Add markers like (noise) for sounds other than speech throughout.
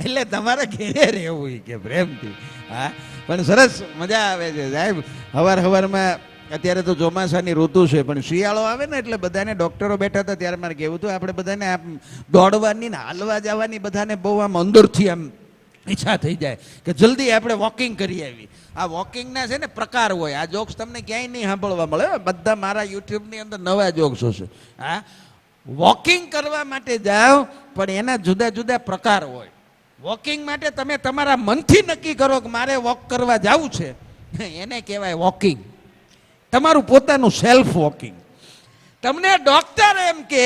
એટલે તમારે ઘેરે રહેવું કે પ્રેમથી, હા? પણ સરસ મજા આવે છે સાહેબ. હવાર હવારમાં અત્યારે તો ચોમાસાની ઋતુ છે, પણ શિયાળો આવે ને એટલે બધાને ડૉક્ટરો બેઠા હતા, ત્યારે મારે કહેવું હતું, આપણે બધાને આમ દોડવાની ને હાલવા જવાની બધાને બહુ આમ અંદરથી આમ ઈચ્છા થઈ જાય કે જલ્દી આપણે વોકિંગ કરી આવી. આ વોકિંગના છે ને પ્રકાર હોય, આ જોક્સ તમને ક્યાંય નહીં સાંભળવા મળે બધા મારા યુટ્યુબની અંદર નવા જોક્સ હશે, હા? વોકિંગ કરવા માટે જાઓ, પણ એના જુદા જુદા પ્રકાર હોય. વોકિંગ માટે તમે તમારા મનથી નક્કી કરો કે મારે વોક કરવા જવું છે. એને કહેવાય વોકિંગ તમારું પોતાનું સેલ્ફ વોકિંગ તમને ડોક્ટર એમ કે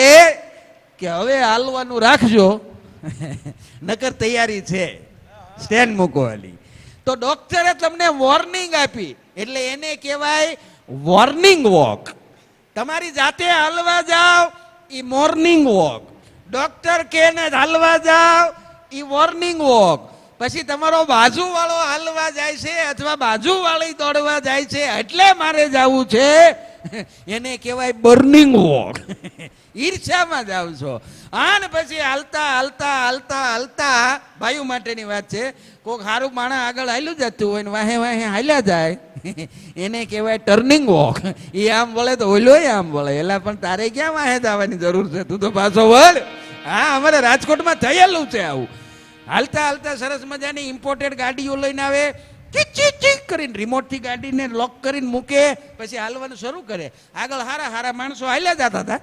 કે હવે હાલવાનું રાખજો. નકર તૈયારી છે. સ્ટેન્ડ મૂકવાની તો ડોક્ટરે તમને વોર્નિંગ આપી. એટલે એને કહેવાય વોર્નિંગ વોક તમારી જાતે હાલવા જાઓ એ મોર્નિંગ વોક ડોક્ટર કે ને હાલવા જાઓ એ વોર્નિંગ વોક પછી તમારો બાજુવાળો હાલવા જાય છે અથવા બાજુવાળી દોડવા જાય છે એટલે મારે જવું છે. એને કહેવાય બર્નિંગ વોક ઈર્ષ્યામાં જાવ છો. આને પછી હાલતા હાલતા હાલતા હાલતા ભાઈઓ માટેની વાત છે. કોઈક સારું માણસ આગળ હાલ્યું જતું હોય ને વાહે વાહે હાલ્યા જાય. (laughs) એને કહેવાય ટર્નિંગ વોક એ આમ વળે તો ઓલોય આમ વળે. એલા, પણ તારે ક્યાં વાહે જવાની જરૂર છે? તું તો પાછો વળ. હા, અમારે રાજકોટમાં થયેલું છે આવું. હાલતા હાલતા સરસ મજાની ઇમ્પોર્ટેડ ગાડીઓ લઈને આવે. ચીક ચીક કરીને રિમોટથી ગાડીને લોક કરીને મૂકે. પછી હાલવાનું શરૂ કરે. આગળ હારા હારા માણસો હાલ્યા જતા હતા.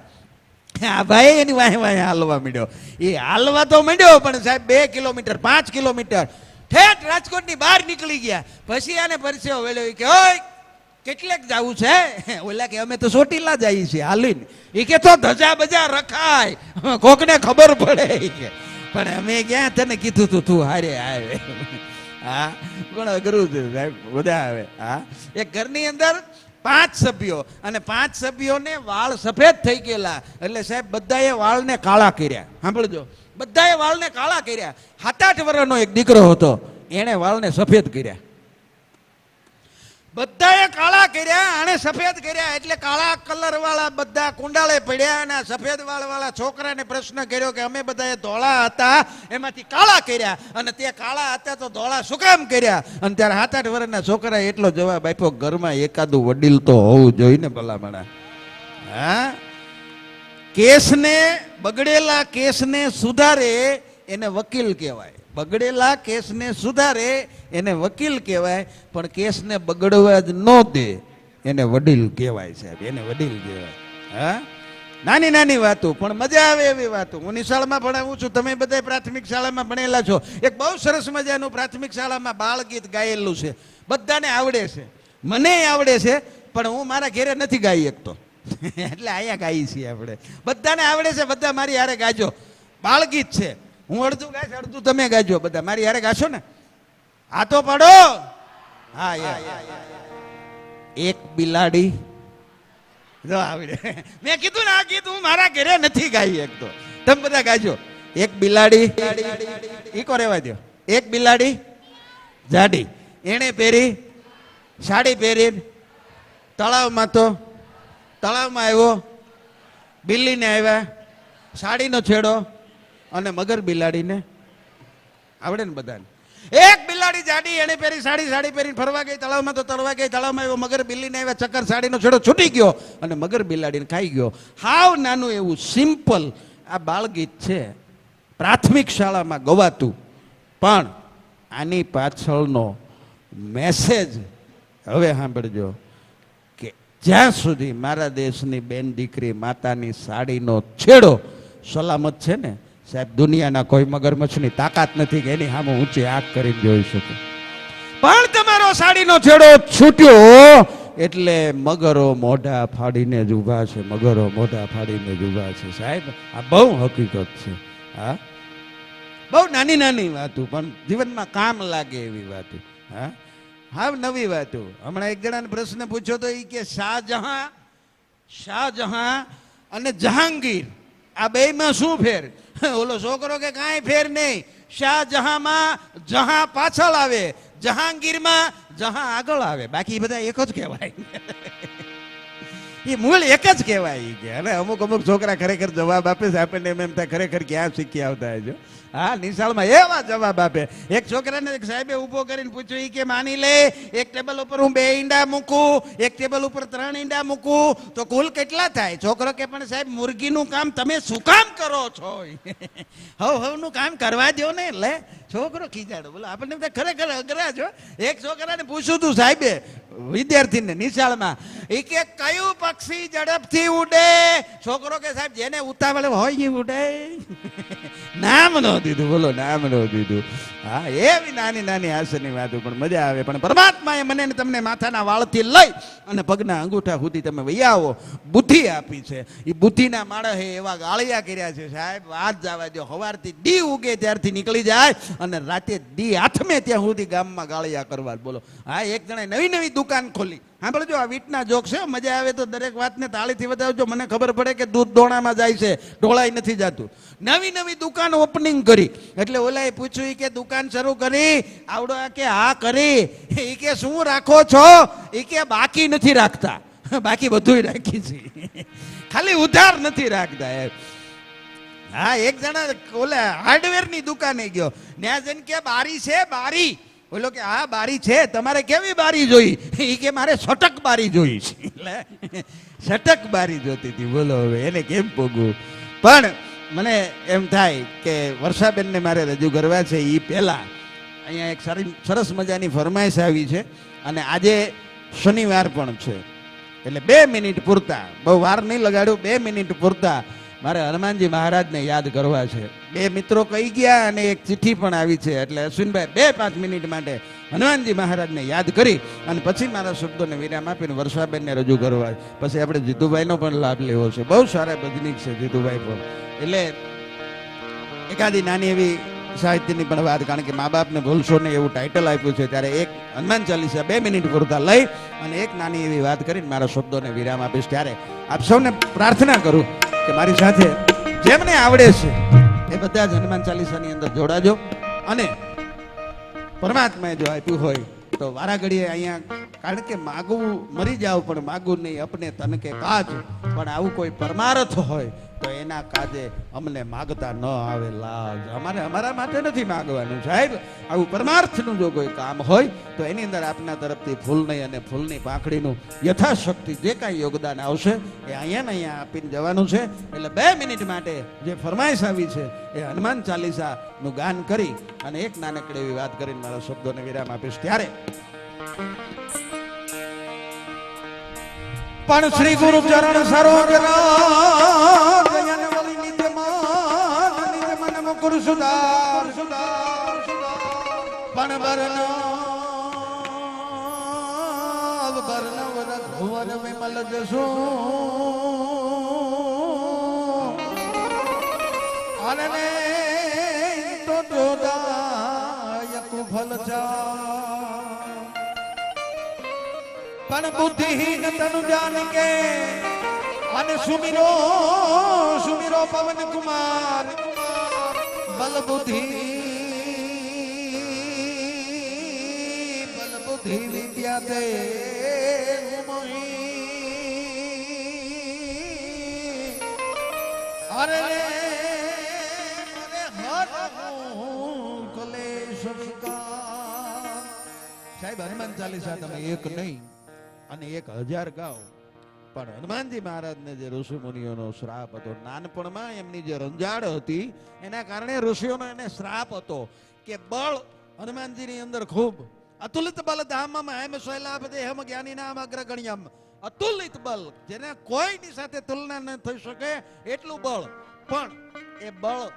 આ ભાઈ, એની વાહે વાહે હાલવા માંડ્યો. એ હાલવા તો માંડ્યો, પણ સાહેબ, બે કિલોમીટર, પાંચ કિલોમીટર. ઠેઠ રાજકોટની બહાર નીકળી ગયા. પછી આને પરસેવો વેલો કે, ઓય, કેટલેક જવું છે? (laughs) ઓલા કે, અમે તો ચોટીલા જઈએ છીએ, હાલીને. એ કે, તો ધજા બજા રખાય. (laughs) કોકને ખબર પડે કે. પણ અમે ક્યાં તને કીધું તું તું હારે આવે. (laughs) હા, પણ અઘરું છે, સાહેબ બધા આવે. હા. એક ઘરની અંદર પાંચ સભ્યો, અને પાંચ સભ્યોને વાળ સફેદ થઈ ગયેલા. એટલે સાહેબ, બધાએ વાળને કાળા કર્યા. સાંભળજો. બધાએ વાળને કાળા કર્યા. સાત આઠ વર્ષનો એક દીકરો હતો, એણે વાળને સફેદ કર્યા. બધાએ કાળા કર્યા આને સફેદ કર્યા એટલે કાળા કલર વાળા બધા કુંડાળે પડ્યા અને સફેદ વાળ વાળા છોકરાને પ્રશ્ન કર્યો કે અમે બધાએ ધોળા હતા, એમાંથી કાળા કર્યા. અને તે કાળા હતા તો ધોળા શું કામ કર્યા? અને ત્યારે સાત આઠ વર્ષના છોકરાએ એટલો જવાબ આપ્યો, ઘરમાં એકાદું વડીલ તો હોવું જોઈએ ને ભલામણા. હા? કેસને, બગડેલા કેસને સુધારે એને વકીલ કહેવાય. બગડેલા કેસને સુધારે એને વકીલ કહેવાય, પણ કેસને બગડવા જ ન દે એને વડીલ કહેવાય સાહેબ, એને વડીલ કહેવાય. હા? નાની નાની વાતો, પણ મજા આવે એવી વાતો. હું નિશાળમાં ભણાવું છું, તમે બધા પ્રાથમિક શાળામાં ભણેલા છો. એક બહુ સરસ મજાનું પ્રાથમિક શાળામાં બાળ ગીત ગાયેલું છે. બધાને આવડે છે. મને આવડે છે, પણ હું મારા ઘેરે નથી ગાઈ શકતો. એટલે અહીંયા ગાઈ છીએ આપણે. બધાને આવડે છે, બધા મારી હારે ગાજો. બાળગીત છે. હું અડધું ગાઈશ, અડધું તમે ગાજો બધા. મારી હારે ગાશો ને? તો પાડો. હા એક બિલાડી. જો આવડે. મેં કીધું ને આ ગીત હું મારા ઘરે નથી ગાઈ એક તો. તમે બધા ગાજો. એક બિલાડી. ઈકો રેવા દો એક બિલાડી. જાડી. એણે પહેરી, સાડી પહેરી તળાવમાં તો તળાવમાં આવ્યો, બિલ્લીને આવ્યા, સાડીનો છેડો અને મગર બિલાડીને. આવડે ને બધાને. એક બિલાડી જાડી એને પહેરી સાડી સાડી પહેરીને ફરવા ગઈ, તળાવમાં તો તળવા ગઈ, તળાવમાં આવ્યો, મગર બિલ્લીને આવ્યા, ચક્કર, સાડીનો છેડો છૂટી ગયો અને મગર બિલાડીને ખાઈ ગયો. હાવ નાનું એવું સિમ્પલ આ બાળગીત છે. પ્રાથમિક શાળામાં ગવાતું. પણ આની પાછળનો મેસેજ હવે સાંભળજો. જ્યાં સુધી મારા દેશની બેન દીકરી માતાની સાડીનો છેડો સલામત છે ને, સાહેબ, દુનિયાના કોઈ મગરમચ્છની તાકાત નથી કે એની સામે ઊંચી આંખ કરીને જોઈ શકું. પણ તમારો સાડીનો છેડો છૂટ્યો એટલે મગરો મોઢા ફાડીને જ ઊભા છે, મગરો મોઢા ફાડીને જ ઊભા છે. સાહેબ, આ બહુ હકીકત છે, હા? બહુ નાની નાની વાતો, પણ જીવનમાં કામ લાગે એવી વાતો, હા? હા, નવી વાતો હમણાં એક જણાને પ્રશ્ન પૂછ્યો તો એ કે, શાહજહાં શાહજહાં અને જહાંગીર, આ બેયમાં શું ફેર? (laughs) ઓલો છોકરો કે, કાંઈ ફેર નહીં. શાહજહાંમાં જહાં પાછળ આવે, જહાંગીરમાં જહાં આગળ આવે. બાકી બધા એક જ કહેવાય. (laughs) એ મૂળ એક જ કહેવાય કે. અને અમુક અમુક છોકરા ખરેખર જવાબ આપે છે. આપણને એમ એમ થાય, ખરેખર ક્યાં શીખી આવતા હજો હા, નિશાળમાં એવા જવાબ આપે. એક છોકરાને એક સાહેબે ઊભો કરીને પૂછ્યું એ કે માની લે, એક ટેબલ ઉપર હું બે ઈંડા મૂકું, એક ટેબલ ઉપર ત્રણ ઈંડા મૂકું, તો કુલ કેટલા થાય? છોકરો કે, પણ સાહેબ, મુરગીનું કામ તમે શું કામ કરો છો? (laughs) હવ, હવનું કામ કરવા દો ને, લે. છોકરો ખીજાડો. બોલો, આપણને બધા ખરેખર અઘરા છો એક છોકરાને પૂછ્યું તું સાહેબે, વિદ્યાર્થીને નિશાળમાં એ કે કયું પક્ષી ઝડપથી ઉડે? છોકરો કે, સાહેબ, જેને ઉતાવળ હોય એ ઉડે. (laughs) નામ ન દીધું બોલો નામ ન દીધું હા, એવી નાની નાની હાસ્યની વાતો પણ મજા આવે. પણ પરમાત્માએ મને તમને માથાના વાળથી લઈ અને પગના અંગૂઠા સુધી તમે વૈયા બુદ્ધિ આપી છે. એ બુદ્ધિના માણસે એવા ગાળિયા કર્યા છે, સાહેબ. વાત જવા દો સવારથી ડી ઉગે ત્યારથી નીકળી જાય અને રાતે દી આઠમે ત્યાં સુધી ગામમાં ગાળિયા કરવા બોલો. હા, એક જણે નવી નવી દુકાન ખોલી. સાંભળજો, આ વીટના જોક છે. મજા આવે તો દરેક વાતને તાળીથી વધાવજો. મને ખબર પડે કે દૂધ દોણામાં જાય છે. ઢોળાઈ નથી જાતું. નવી નવી દુકાન ઓપનિંગ કરી. એટલે ઓલાએ પૂછ્યું કે દુકાન શરૂ કરી, આવડો કે હા કરી. એ કે શું રાખો છો? એ કે બાકી નથી રાખતા. (laughs) બાકી બધુંય રાખી છે. (laughs) ખાલી ઉધાર નથી રાખતા એમ. હા, એક જણા ઓલે હાર્ડવેરની દુકાને ગયો. ત્યાં જઈને કે, બારી છે, બારી. બોલો કે આ બારી છે. તમારે કેવી બારી જોઈ? એ કે, મારે સટક બારી જોઈ છે. (laughs) છટક બારી જોતી હતી. બોલો હવે, એને કેમ પોગું પણ મને એમ થાય કે વર્ષાબેનને મારે રજૂ કરવા છે એ પહેલાં. અહીંયા એક સારી, સરસ મજાની ફરમાઈશ આવી છે અને આજે શનિવાર પણ છે. એટલે બે મિનિટ પૂરતા. બહુ વાર નહીં લગાડ્યું, બે મિનિટ પૂરતા મારે હનુમાનજી મહારાજને યાદ કરવા છે. બે મિત્રો કહી ગયા અને એક ચિઠ્ઠી પણ આવી છે. એટલે અશ્વિનભાઈ, બે પાંચ મિનિટ માટે હનુમાનજી મહારાજને યાદ કરી અને પછી મારા શબ્દોને વિરામ આપીને વર્ષાબેનને રજૂ કરવા. પછી આપણે જીતુભાઈનો પણ લાભ લેવો છે. બહુ સારા ભજનીક છે જીતુભાઈ પણ. એટલે એકાદી નાની એવી સાહિત્યની પણ વાત, કારણ કે મા બાપને ભૂલશો ને એવું ટાઇટલ આપ્યું છે, ત્યારે એક હનુમાન ચાલીસા બે મિનિટ પૂરતા લઈ અને એક નાની એવી વાત કરીને મારા શબ્દોને વિરામ આપીશ. ત્યારે આપ સૌને પ્રાર્થના કરું કે મારી સાથે જેમને આવડે છે, એ બધા જ હનુમાન ચાલીસાની અંદર જોડાજો. અને પરમાત્માએ જો આપ્યું હોય તો વારા ઘડીએ અહીંયા કારણ કે માગવું મરી જાવ, પણ માગવું નહીં, અપને તન કે કાજ. પણ આવું કોઈ પરમારથ હોય, તો એના કાજે અમને માગતા ન આવે લાજ. અમારે અમારા માટે નથી માગવાનું, સાહેબ. આવું પરમાર્થનું જો કોઈ કામ હોય, તો એની અંદર આપના તરફથી ફૂલની અને ફૂલની પાંખડીનું યથાશક્તિ જે કાંઈ યોગદાન આવશે, એ અહીંયા ને અહીંયા આપીને જવાનું છે. એટલે બે મિનિટ માટે જે ફરમાઈશ આવી છે, એ હનુમાન ચાલીસાનું ગાન કરી અને એક નાનકડી એવી વાત કરીને મારા શબ્દોને વિરામ આપીશ. ત્યારે પણ શ્રી ગુરુ ચરણ સરોજ મુકુર સુધાર પણ બરનાવ, બરનવ રઘુવર વિમલ જસુ અનને તો જોદાયક ફલ ચા. પણ બુદ્ધિહીન તનુ જાન કે અને સુમિરો સુમિરો પવન કુમાર, બલ બુદ્ધિ બલ બુદ્ધિ વિદ્યા દે અરે મને હર હું કલેશ વિકાર. સાહેબ, હનુમાન ચાલીસા તમે એક નહીં. અને એક હજાર ગાઉ. પણ હનુમાનજી મહારાજને જે ઋષિ મુનિઓનો શ્રાપ હતો, નાનપણમાં એમની જે રંજાડ હતી, એના કારણે ઋષિઓનો એને શ્રાપ હતો કે બળ હનુમાનજીની અંદર ખૂબ. અતુલિત બલ ધામમ હેમ શૈલાભ હેમ જ્ઞાની નામ અગ્રગણ્યમ. અતુલિત બલ, જેને કોઈની સાથે તુલના ન થઈ શકે એટલું બળ. પણ એ બળ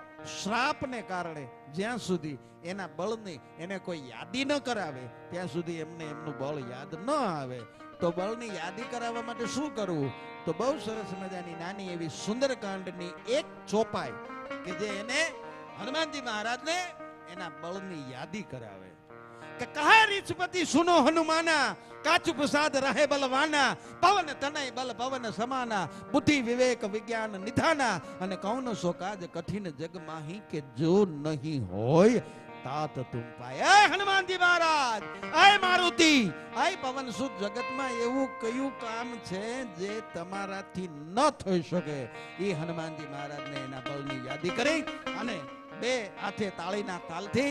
શ્રાપને કારણે જ્યાં સુધી એના બળની એને કોઈ યાદી ન કરાવે, ત્યાં સુધી એમને એમનું બળ યાદ ન આવે તો બળની યાદી કરાવવા માટે શું કરવું? તો બહુ સરસ મજાની નાની એવી સુંદરકાંડની એક ચોપાઈ કે જે એને હનુમાનજી મહારાજને એના બળની યાદી કરાવે. કે કહે રીછપતિ સુનો હનુમાના, કાચુ પ્રસાદ રહે બલવાના, પવન તનય બલ પવન સમાના, બુદ્ધિ વિવેક વિજ્ઞાન નિધાના, અને કૌન સો કાજ કઠિન જગ માહી કે જો નહીં હોય તુમ પાય એ હનુમાનજી મહારાજ, આય મારુતિ. આય પવન સુત જગતમાં એવું કયું કામ છે જે તમારાથી ન થઈ શકે? એ હનુમાનજી મહારાજને એના બળની યાદી કરી અને બે હાથે તાળીના તાલથી